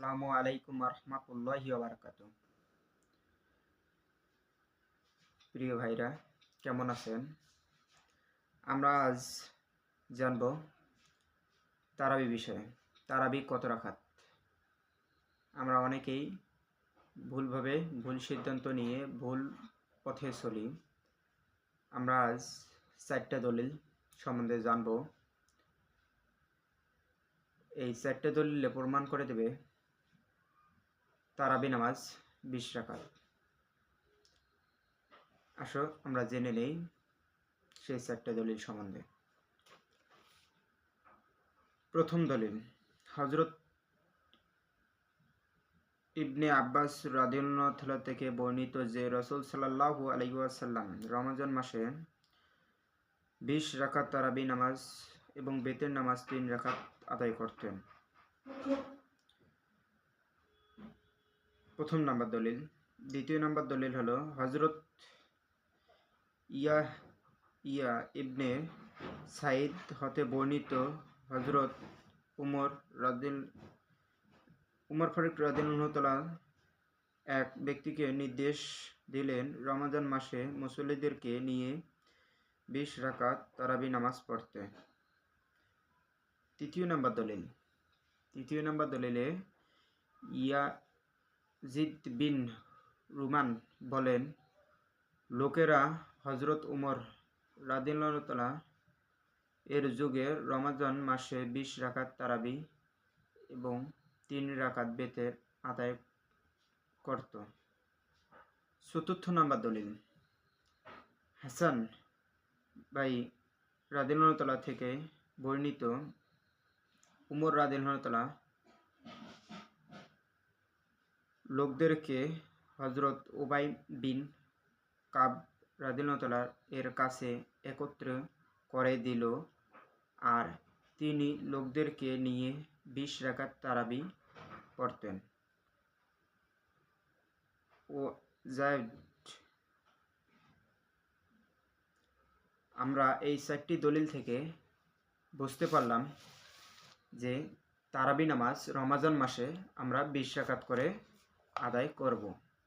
আসসালামু আলাইকুম রহমতুল্লাহি প্রিয় ভাইরা, কেমন আছেন? আমরা আজ জানব তারাবি বিষয়ে। তারাবি কত রাখাত আমরা অনেকেই ভুলভাবে ভুল সিদ্ধান্ত নিয়ে ভুল পথে চলি। আমরা আজ চারটা দলিল সম্বন্ধে জানব। এই চারটে দলিলে প্রমাণ করে দেবে তারাবি নামাজ বিশ রাকাত। আসো, আমরা জেনে নেই সেই চারটা দলিল সম্বন্ধে। প্রথম দলিল হজরত ইবনে আব্বাস রাদিউল্লাহ থেকে বর্ণিত যে রসুল সাল্লাহু আলাইসাল্লাম রমজান মাসে বিশ রাকাত তারাবি নামাজ এবং বেতের নামাজ তিন রাকাত আদায় করতেন। প্রথম নাম্বার দলিল। দ্বিতীয় নাম্বার দলিল হলো হজরত ইয়া ইয়া ইবনে সাইদ হতে বর্ণিত হজরত উমর রাদিল, উমর ফারুক রাদিল্লাহতলা এক ব্যক্তিকে নির্দেশ দিলেন রমাজান মাসে মুসল্লিদেরকে নিয়ে বিশ রাকাত তারাবি নামাজ পড়তে। তৃতীয় নাম্বার দলিল। তৃতীয় নাম্বার দলিলে ইয়াজিদ বিন রুমান বলেন, লোকেরা হজরত উমর রাদিল্লাহতলা এর যুগে রমাজান মাসে বিশ রাকাত তারাবি এবং তিন রাকাত বেতের আদায় করত। চতুর্থ নাম্বার দলিল, হাসান বাই রাদিল্লাহতলা থেকে বর্ণিত উমর রাদিল্লাহতলা লোকদেরকে হজরত ওবাই বিন কাব রাদিল্লাহতলা এর কাছে একত্র করে দিল আর তিনি লোকদেরকে নিয়ে বিশ রাকাত তারাবি পড়তেন। ও জায়দ আমরা এই চারটি দলিল থেকে বুঝতে পারলাম যে তারাবি নামাজ রমাজান মাসে আমরা বিশ রাকাত করে আদায় করব।